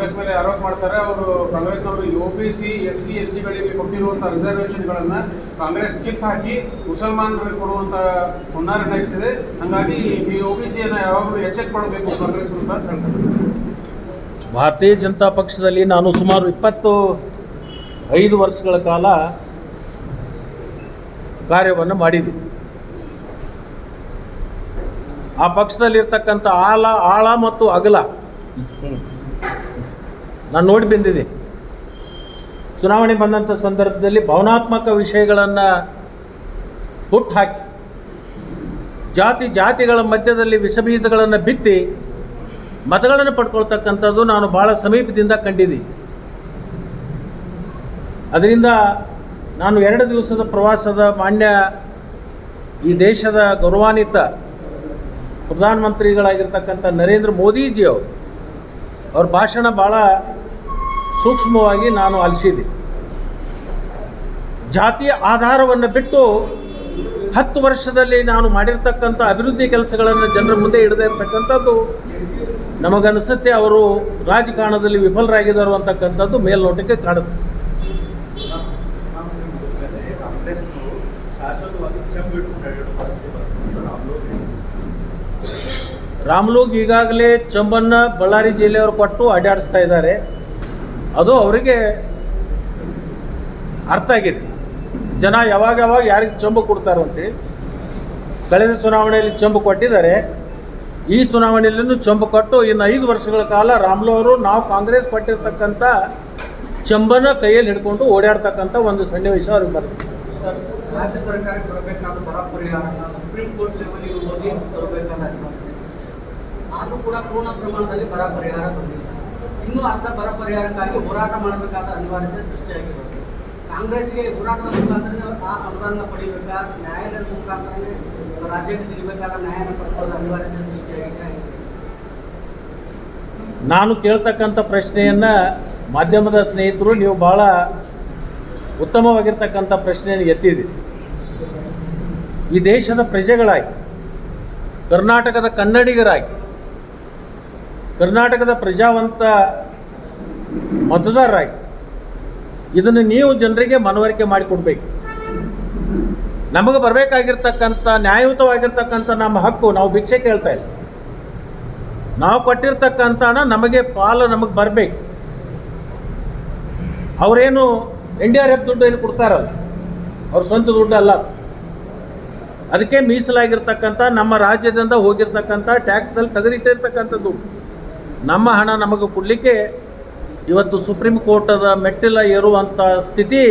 ಕಾಂಗ್ರೆಸ್ ಮೇಲೆ ಆರೋಪ ಮಾಡ್ತಾರೆ. ಅವರು ಕಾಂಗ್ರೆಸ್ನವರು U B C S C S ಟಿಗಳಿಗೆ ಕೊಟ್ಟಿರುವಂಥ ರಿಸರ್ವೇಷನ್ಗಳನ್ನ ಕಾಂಗ್ರೆಸ್ ಕಿತ್ತು ಹಾಕಿ ಮುಸಲ್ಮಾನರಿಗೆ ಕೊಡುವಂತ ಹುನ್ನಾರ ನಡೆಸಿದೆ ಹಂಗಾಗಿ ಈ ಪಿ ಸಿಯನ್ನು ಯಾವಾಗಲೂ ಎಚ್ಚೆತ್ಕೊಳ್ಬೇಕು ಕಾಂಗ್ರೆಸ್ ವಿರುದ್ಧ ಅಂತ ಹೇಳ್ತಾರೆ ಭಾರತೀಯ ಜನತಾ ಪಕ್ಷದಲ್ಲಿ ನಾನು ಸುಮಾರು ಇಪ್ಪತ್ತು ಐದು ವರ್ಷಗಳ ಕಾಲ ಕಾರ್ಯವನ್ನು ಮಾಡಿದೆ ಆ ಪಕ್ಷದಲ್ಲಿರ್ತಕ್ಕಂಥ ಆಳ ಆಳ ಮತ್ತು ಅಗಲ ನಾನು ನೋಡಿ ಬಂದಿದ್ದೆ ಚುನಾವಣೆ ಬಂದಂಥ ಸಂದರ್ಭದಲ್ಲಿ ಭಾವನಾತ್ಮಕ ವಿಷಯಗಳನ್ನು ಹುಟ್ಟು ಹಾಕಿ, ಜಾತಿ ಜಾತಿಗಳ ಮಧ್ಯದಲ್ಲಿ ವಿಷಬೀಜಗಳನ್ನು ಬಿತ್ತಿ, ಮತಗಳನ್ನು ಪಡ್ಕೊಳ್ತಕ್ಕಂಥದ್ದು ನಾನು ಭಾಳ ಸಮೀಪದಿಂದ ಕಂಡಿದ್ದೀನಿ. ಅದರಿಂದ ನಾನು ಎರಡು ದಿವಸದ ಪ್ರವಾಸದ ಮಾನ್ಯ ಈ ದೇಶದ ಗೌರವಾನ್ವಿತ ಪ್ರಧಾನಮಂತ್ರಿಗಳಾಗಿರ್ತಕ್ಕಂಥ ನರೇಂದ್ರ ಮೋದಿಜಿಯವರು, ಅವ್ರ ಭಾಷಣ ಭಾಳ ಸೂಕ್ಷ್ಮವಾಗಿ ನಾನು ಅಲಿಸಿದೆ. ಜಾತಿಯ ಆಧಾರವನ್ನು ಬಿಟ್ಟು ಹತ್ತು ವರ್ಷದಲ್ಲಿ ನಾನು ಮಾಡಿರ್ತಕ್ಕಂಥ ಅಭಿವೃದ್ಧಿ ಕೆಲಸಗಳನ್ನು ಜನರ ಮುಂದೆ ಇಡದೇ ಇರತಕ್ಕಂಥದ್ದು ನಮಗನಿಸುತ್ತೆ ಅವರು ರಾಜಕಾರಣದಲ್ಲಿ ವಿಫಲರಾಗಿದ್ದರು ಅಂತಕ್ಕಂಥದ್ದು ಮೇಲ್ನೋಟಕ್ಕೆ ಕಾಣುತ್ತೆ ರಾಮ್ಲೂಗ್ ಈಗಾಗಲೇ ಚಂಬನ್ನ ಬಳ್ಳಾರಿ ಜಿಲ್ಲೆಯವರು ಕೊಟ್ಟು ಅಡ್ಡಾಡಿಸ್ತಾ ಇದ್ದಾರೆ. ಅದು ಅವರಿಗೆ ಅರ್ಥ ಆಗಿದೆ. ಜನ ಯಾವಾಗ ಯಾವಾಗ ಯಾರಿಗೆ ಚಂಬು ಕೊಡ್ತಾರೋ ಅಂತೇಳಿ ಕಳೆದ ಚುನಾವಣೆಯಲ್ಲಿ ಚಂಬು ಕೊಟ್ಟಿದ್ದಾರೆ. ಈ ಚುನಾವಣೆಯಲ್ಲೂ ಚಂಬು ಕೊಟ್ಟು ಇನ್ನು ಐದು ವರ್ಷಗಳ ಕಾಲ ರಾಮ್ಲೋ ಅವರು ನಾವು ಕಾಂಗ್ರೆಸ್ ಕೊಟ್ಟಿರ್ತಕ್ಕಂಥ ಚಂಬನ ಕೈಯಲ್ಲಿ ಹಿಡ್ಕೊಂಡು ಓಡಾಡ್ತಕ್ಕಂಥ ಒಂದು ಸನ್ನಿವೇಶ ಅವ್ರಿಗೆ ಬರುತ್ತೆ. ರಾಜ್ಯ ಸರ್ಕಾರಕ್ಕೆ ಬರಬೇಕಾದ ಬರ ಪರಿಹಾರ ಸುಪ್ರೀಂ ಕೋರ್ಟ್ ಲೆವೆಲ್ ಮೋದಿ ಬರಬೇಕಾದ ಅದು ಕೂಡ ಪೂರ್ಣ ಪ್ರಮಾಣದಲ್ಲಿ ಬರ ಪರಿಹಾರ ಬಂದಿಲ್ಲ. ಇನ್ನೂ ಅರ್ಧ ಬರ ಪರಿಹಾರಕ್ಕಾಗಿ ಹೋರಾಟ ಮಾಡಬೇಕಾದ ಅನಿವಾರ್ಯತೆ ಸೃಷ್ಟಿಯಾಗಿರೋದು ಕಾಂಗ್ರೆಸ್ಗೆ ಹೋರಾಟದ ಮುಖಾಂತರ ಆ ಅನುದಾನ ಪಡಿಬೇಕಾ? ನ್ಯಾಯಾಲಯದ ಮುಖಾಂತರನೇ ರಾಜ್ಯಕ್ಕೆ ಸಿಗಬೇಕಾದ ನ್ಯಾಯ ಪಡ್ಕೊಳ್ಳೋದು ಅನಿವಾರ್ಯತೆ ಸೃಷ್ಟಿಯಾಗಿದೆ. ನಾನು ಕೇಳ್ತಕ್ಕಂಥ ಪ್ರಶ್ನೆಯನ್ನು ಮಾಧ್ಯಮದ ಸ್ನೇಹಿತರು, ನೀವು ಭಾಳ ಉತ್ತಮವಾಗಿರ್ತಕ್ಕಂಥ ಪ್ರಶ್ನೆಯನ್ನು ಎತ್ತಿದ್ರಿ ಈ ದೇಶದ ಪ್ರಜೆಗಳಾಗಿ, ಕರ್ನಾಟಕದ ಕನ್ನಡಿಗರಾಗಿ ಕರ್ನಾಟಕದ ಪ್ರಜಾವಂತ ಮತದಾರರಾಗಿ ಇದನ್ನು ನೀವು ಜನರಿಗೆ ಮನವರಿಕೆ ಮಾಡಿಕೊಡ್ಬೇಕು. ನಮಗೆ ಬರಬೇಕಾಗಿರ್ತಕ್ಕಂಥ, ನ್ಯಾಯಯುತವಾಗಿರ್ತಕ್ಕಂಥ ನಮ್ಮ ಹಕ್ಕು ನಾವು ಭಿಕ್ಷೆ ಕೇಳ್ತಾ ಇಲ್ಲ. ನಾವು ಕೊಟ್ಟಿರ್ತಕ್ಕಂಥ ಹಣ ನಮಗೆ ಪಾಲು ನಮಗೆ ಬರಬೇಕು. ಅವರೇನು ಎನ್ ಡಿ ಆರ್ ಎಫ್ ದುಡ್ಡು ಏನು ಕೊಡ್ತಾರಲ್ಲ, ಅವ್ರ ಸ್ವಂತ ದುಡ್ಡು ಅಲ್ಲ ಅದಕ್ಕೆ ಮೀಸಲಾಗಿರ್ತಕ್ಕಂಥ ನಮ್ಮ ರಾಜ್ಯದಿಂದ ಹೋಗಿರ್ತಕ್ಕಂಥ ಟ್ಯಾಕ್ಸ್ನಲ್ಲಿ ತೆಗೆದಿಟ್ಟಿರ್ತಕ್ಕಂಥ ದುಡ್ಡು. ನಮ್ಮ ಹಣ ನಮಗೆ ಕೊಡಲಿಕ್ಕೆ ಇವತ್ತು ಸುಪ್ರೀಂ ಕೋರ್ಟದ ಮೆಟ್ಟಿಲ ಏರುವಂಥ ಸ್ಥಿತಿ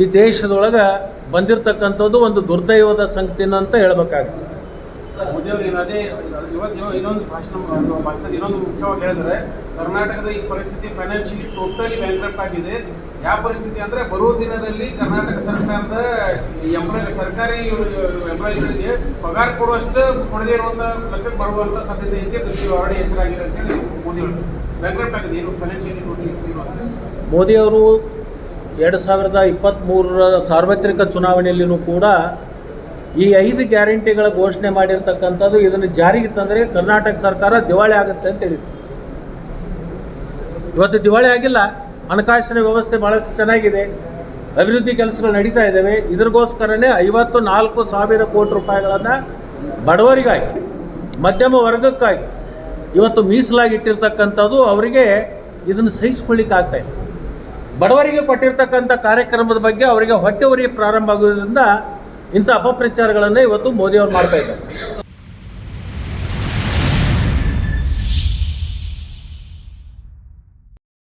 ಈ ದೇಶದೊಳಗೆ ಬಂದಿರತಕ್ಕಂಥದ್ದು ಒಂದು ದುರ್ದೈವದ ಸಂಗತಿನ ಅಂತ ಹೇಳಬೇಕಾಗ್ತದೆ ಇನ್ನೊಂದು ಇನ್ನೊಂದು ಮುಖ್ಯವಾಗಿ ಹೇಳಿದ್ರೆ, ಕರ್ನಾಟಕದ ಈ ಪರಿಸ್ಥಿತಿ ಫೈನಾನ್ಷಿಯಲಿ ಟೋಟಲಿ ಬ್ಯಾಂಕ್ರಪ್ಟ್ ಆಗಿದೆ. ಯಾವ ಪರಿಸ್ಥಿತಿ ಅಂದ್ರೆ ಬರುವ ದಿನದಲ್ಲಿ ಕರ್ನಾಟಕ ಸರ್ಕಾರದ ಎಂಪ್ಲಾಯ್ ಸರ್ಕಾರಿ ಎಂಪ್ಲಾಯಿಗಳಿಗೆ ಪಗಾರ ಕೊಡುವಷ್ಟು ಕೊಡದೇ ಇರುವಂತಹ ಲೆಕ್ಕಕ್ಕೆ ಬರುವಂತ ಸಾಧ್ಯತೆ ಇದೆ ಆರ್ಡಿ ಆಲ್ರೆಡಿ ಅಂತ ಹೇಳಿ ಮೋದಿ ಆಗಿದೆ. ಏನು ಫೈನಾನ್ಷಿಯಲಿ ಮೋದಿ ಅವರು ಎರಡು ಸಾವಿರದ ಇಪ್ಪತ್ತ್ಮೂರರ ಸಾರ್ವತ್ರಿಕ ಚುನಾವಣೆಯಲ್ಲಿಯೂ ಕೂಡ ಈ ಐದು ಗ್ಯಾರಂಟಿಗಳ ಘೋಷಣೆ ಮಾಡಿರ್ತಕ್ಕಂಥದ್ದು ಇದನ್ನು ಜಾರಿಗೆ ತಂದರೆ ಕರ್ನಾಟಕ ಸರ್ಕಾರ ದಿವಾಳಿ ಆಗುತ್ತೆ ಅಂತ ಹೇಳಿದರು. ಇವತ್ತು ದಿವಾಳಿ ಆಗಿಲ್ಲ. ಹಣಕಾಸಿನ ವ್ಯವಸ್ಥೆ ಭಾಳಷ್ಟು ಚೆನ್ನಾಗಿದೆ. ಅಭಿವೃದ್ಧಿ ಕೆಲಸಗಳು ನಡೀತಾ ಇದ್ದಾವೆ. ಇದ್ರಗೋಸ್ಕರನೇ ಐವತ್ತು ನಾಲ್ಕು ಸಾವಿರ ಕೋಟಿ ರೂಪಾಯಿಗಳನ್ನು ಬಡವರಿಗಾಗಿ, ಮಧ್ಯಮ ವರ್ಗಕ್ಕಾಗಿ ಇವತ್ತು ಮೀಸಲಾಗಿ ಇಟ್ಟಿರ್ತಕ್ಕಂಥದ್ದು ಅವರಿಗೆ ಇದನ್ನು ಸಹಿಸ್ಕೊಳ್ಳಿಕ್ಕೆ ಆಗ್ತಾ ಇದೆ ಬಡವರಿಗೆ ಕೊಟ್ಟಿರ್ತಕ್ಕಂಥ ಕಾರ್ಯಕ್ರಮದ ಬಗ್ಗೆ ಅವರಿಗೆ ಹೊಟ್ಟೆ ಉರಿ ಪ್ರಾರಂಭ ಆಗೋದ್ರಿಂದ ಇಂಥ ಅಪಪ್ರಚಾರಗಳನ್ನು ಇವತ್ತು ಮೋದಿಯವರು ಮಾಡ್ತಾ ಇದ್ದಾರೆ.